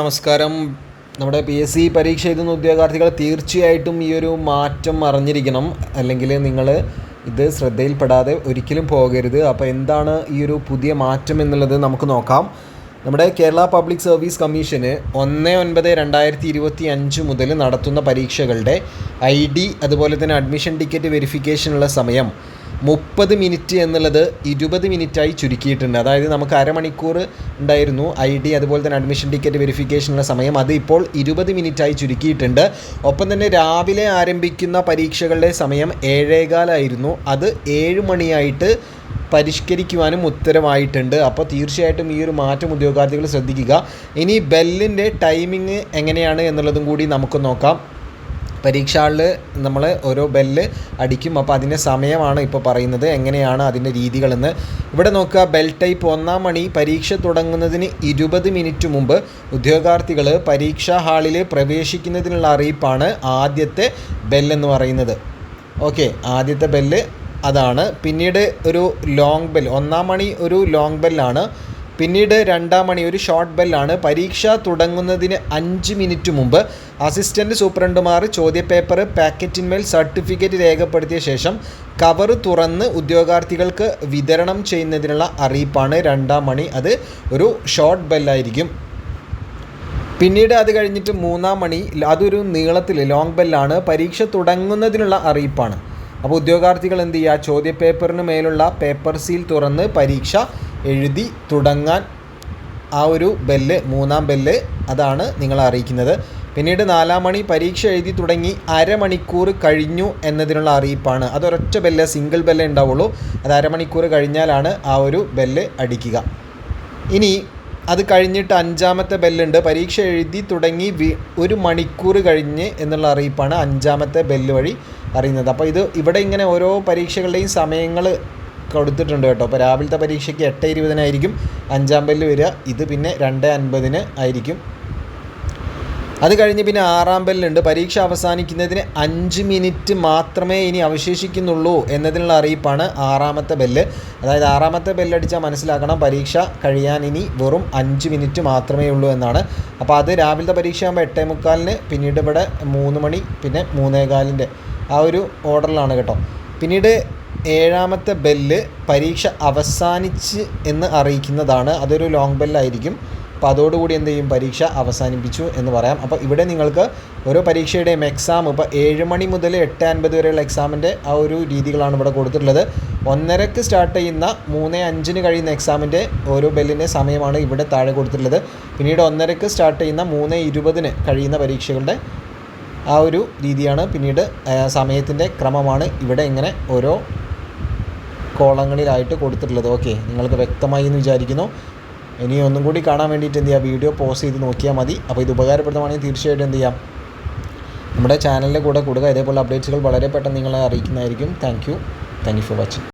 നമസ്കാരം. നമ്മുടെ P S C പരീക്ഷ എഴുതുന്ന ഉദ്യോഗാർത്ഥികൾ തീർച്ചയായിട്ടും ഈ ഒരു മാറ്റം അറിഞ്ഞിരിക്കണം. അല്ലെങ്കിൽ നിങ്ങൾ ഇത് ശ്രദ്ധയിൽപ്പെടാതെ ഒരിക്കലും പോകരുത്. അപ്പോൾ എന്താണ് ഈ ഒരു പുതിയ മാറ്റം എന്നുള്ളത് നമുക്ക് നോക്കാം. നമ്മുടെ കേരള പബ്ലിക് സർവീസ് കമ്മീഷന് ഒന്ന് ഒൻപത് രണ്ടായിരത്തി ഇരുപത്തി അഞ്ച് മുതൽ നടത്തുന്ന പരീക്ഷകളുടെ ഐ ഡി അതുപോലെ തന്നെ അഡ്മിഷൻ ടിക്കറ്റ് വെരിഫിക്കേഷനുള്ള സമയം മുപ്പത് മിനിറ്റ് എന്നുള്ളത് ഇരുപത് മിനിറ്റായി ചുരുക്കിയിട്ടുണ്ട്. അതായത് നമുക്ക് അരമണിക്കൂർ ഉണ്ടായിരുന്നു ഐ ഡി അതുപോലെ തന്നെ അഡ്മിഷൻ ടിക്കറ്റ് വെരിഫിക്കേഷനുള്ള സമയം. അത് ഇപ്പോൾ ഇരുപത് മിനിറ്റായി ചുരുക്കിയിട്ടുണ്ട്. ഒപ്പം തന്നെ രാവിലെ ആരംഭിക്കുന്ന പരീക്ഷകളുടെ സമയം ഏഴേകാലായിരുന്നു. അത് ഏഴ് മണിയായിട്ട് പരിഷ്കരിക്കുവാനും ഉത്തരവായിട്ടുണ്ട്. അപ്പോൾ തീർച്ചയായിട്ടും ഈ ഒരു മാറ്റം ഉദ്യോഗാർത്ഥികൾ ശ്രദ്ധിക്കുക. ഇനി ബെല്ലിന്റെ ടൈമിംഗ് എങ്ങനെയാണ് എന്നുള്ളതും കൂടി നമുക്ക് നോക്കാം. പരീക്ഷകളിൽ നമ്മൾ ഓരോ ബെല്ല് അടിക്കും. അപ്പോൾ അതിന്റെ സമയമാണ് ഇപ്പോൾ പറയുന്നത്. എങ്ങനെയാണ് അതിന്റെ രീതികളെന്ന്. ഇവിടെ നോക്കുക. ബെൽ ടൈപ്പ് ഒന്നാം മണി പരീക്ഷ തുടങ്ങുന്നതിന് ഇരുപത് മിനിറ്റ് മുമ്പ് ഉദ്യോഗാർത്ഥികൾ പരീക്ഷാ ഹാളിൽ പ്രവേശിക്കുന്നതിനുള്ള അറിയിപ്പാണ് ആദ്യത്തെ ബെല്ലെന്ന് പറയുന്നത്. ഓക്കെ. ആദ്യത്തെ ബെല്ല് അതാണ്. പിന്നീട് ഒരു ലോങ് ബെൽ ഒന്നാം മണി ഒരു ലോങ് ബെല്ലാണ്. പിന്നീട് രണ്ടാം മണി ഒരു ഷോർട്ട് ബെല്ലാണ് പരീക്ഷ തുടങ്ങുന്നതിന് അഞ്ച് മിനിറ്റ് മുമ്പ് അസിസ്റ്റന്റ് സൂപ്രണ്ടുമാർ ചോദ്യപേപ്പർ പാക്കറ്റിന്മേൽ സർട്ടിഫിക്കറ്റ് രേഖപ്പെടുത്തിയ ശേഷം കവർ തുറന്ന് ഉദ്യോഗാർത്ഥികൾക്ക് വിതരണം ചെയ്യുന്നതിനുള്ള അറിയിപ്പാണ് രണ്ടാം മണി. അത് ഒരു ഷോർട്ട് ബെല്ലായിരിക്കും പിന്നീട് അത് കഴിഞ്ഞിട്ട് മൂന്നാം മണി അതൊരു നീളത്തിൽ ലോങ് ബെല്ലാണ് പരീക്ഷ തുടങ്ങുന്നതിനുള്ള അറിയിപ്പാണ്. അപ്പോൾ ഉദ്യോഗാർത്ഥികൾ എന്ത് ചെയ്യുക? ചോദ്യപേപ്പറിന് മേലുള്ള പേപ്പർ സീൽ തുറന്ന് പരീക്ഷ എഴുതി തുടങ്ങാൻ ആ ഒരു ബെല്ല് മൂന്നാം ബെല്ല് അതാണ് നിങ്ങളെ അറിയിക്കുന്നത്. പിന്നീട് നാലാം മണി പരീക്ഷ എഴുതി തുടങ്ങി അരമണിക്കൂർ കഴിഞ്ഞു എന്നതിനുള്ള അറിയിപ്പാണ്. അതൊരൊറ്റ ബെല്ല് സിംഗിൾ ബെല്ല് ഉണ്ടാവുള്ളൂ. അത് അരമണിക്കൂർ കഴിഞ്ഞാലാണ് ആ ഒരു ബെല്ല് അടിക്കുക. ഇനി അത് കഴിഞ്ഞിട്ട് അഞ്ചാമത്തെ ബെല്ലുണ്ട്. പരീക്ഷ എഴുതി തുടങ്ങി ഒരു മണിക്കൂർ കഴിഞ്ഞ് എന്നുള്ള അറിയിപ്പാണ് അഞ്ചാമത്തെ ബെല്ല് വഴി അറിയുന്നത്. അപ്പോൾ ഇത് ഇവിടെ ഇങ്ങനെ ഓരോ പരീക്ഷകളുടെയും സമയങ്ങൾ കൊടുത്തിട്ടുണ്ട് കേട്ടോ. അപ്പോൾ രാവിലത്തെ പരീക്ഷയ്ക്ക് എട്ട് ഇരുപതിനായിരിക്കും. അഞ്ചാം ബെല്ല് വരിക. ഇത് പിന്നെ രണ്ട് അൻപതിന് ആയിരിക്കും. അത് കഴിഞ്ഞ് പിന്നെ ആറാം ബെല്ലുണ്ട് പരീക്ഷ അവസാനിക്കുന്നതിന് അഞ്ച് മിനിറ്റ് മാത്രമേ ഇനി അവശേഷിക്കുന്നുള്ളൂ എന്നതിനുള്ള അറിയിപ്പാണ് ആറാമത്തെ ബെല്ല് അതായത് ആറാമത്തെ ബെല്ലടിച്ചാൽ മനസ്സിലാക്കണം പരീക്ഷ കഴിയാൻ ഇനി വെറും അഞ്ച് മിനിറ്റ് മാത്രമേ ഉള്ളൂ എന്നാണ്. അപ്പോൾ അത് രാവിലത്തെ പരീക്ഷ ആകുമ്പോൾ എട്ടേ മുക്കാലിന് പിന്നീട് ഇവിടെ മൂന്ന് മണി പിന്നെ മൂന്നേകാലിന്റെ ആ ഒരു ഓർഡറിലാണ് കേട്ടോ. പിന്നീട് ഏഴാമത്തെ ബെല്ല് പരീക്ഷ അവസാനിച്ച് എന്ന് അറിയിക്കുന്നതാണ്. അതൊരു ലോങ് ബെല്ലായിരിക്കും അപ്പോൾ അതോടുകൂടി എന്ത് ചെയ്യും? പരീക്ഷ അവസാനിപ്പിച്ചു എന്ന് പറയാം. അപ്പോൾ ഇവിടെ നിങ്ങൾക്ക് ഓരോ പരീക്ഷയുടെയും എക്സാം ഇപ്പോൾ ഏഴ് മണി മുതൽ എട്ട് അൻപത് വരെയുള്ള എക്സാമിന്റെ ആ ഒരു രീതികളാണ് ഇവിടെ കൊടുത്തിട്ടുള്ളത്. ഒന്നരക്ക് സ്റ്റാർട്ട് ചെയ്യുന്ന മൂന്ന് അഞ്ചിന് കഴിയുന്ന എക്സാമിന്റെ ഓരോ ബെല്ലിന്റെ സമയമാണ് ഇവിടെ താഴെ കൊടുത്തിട്ടുള്ളത്. പിന്നീട് ഒന്നരക്ക് സ്റ്റാർട്ട് ചെയ്യുന്ന മൂന്ന് ഇരുപതിന് കഴിയുന്ന പരീക്ഷകളുടെ ആ ഒരു രീതിയാണ് പിന്നീട് സമയത്തിന്റെ ക്രമമാണ് ഇവിടെ ഇങ്ങനെ ഓരോ കോളങ്ങളിലായിട്ട് കൊടുത്തിട്ടുള്ളത്. ഓക്കെ നിങ്ങൾക്ക് വ്യക്തമായി എന്ന് വിചാരിക്കുന്നു. ഇനി ഒന്നും കൂടി കാണാൻ വേണ്ടിയിട്ട് എന്ത് ചെയ്യുക വീഡിയോ പോസ് ചെയ്ത് നോക്കിയാൽ മതി. അപ്പോൾ ഇത് ഉപകാരപ്രദമാണെങ്കിൽ തീർച്ചയായിട്ടും എന്ത് ചെയ്യാം? നമ്മുടെ ചാനലിന്റെ കൂടെ കൊടുക്കുക ഇതേപോലെ അപ്ഡേറ്റ്സുകൾ വളരെ പെട്ടെന്ന് നിങ്ങളെ അറിയിക്കുന്നതായിരിക്കും. Thank you thank you for watching